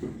Зникають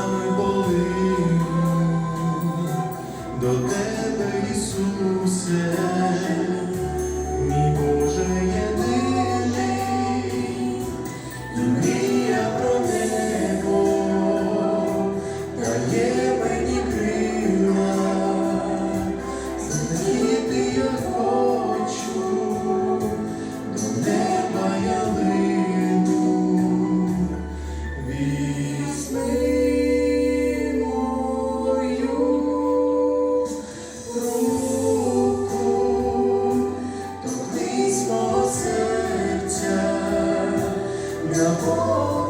still любов.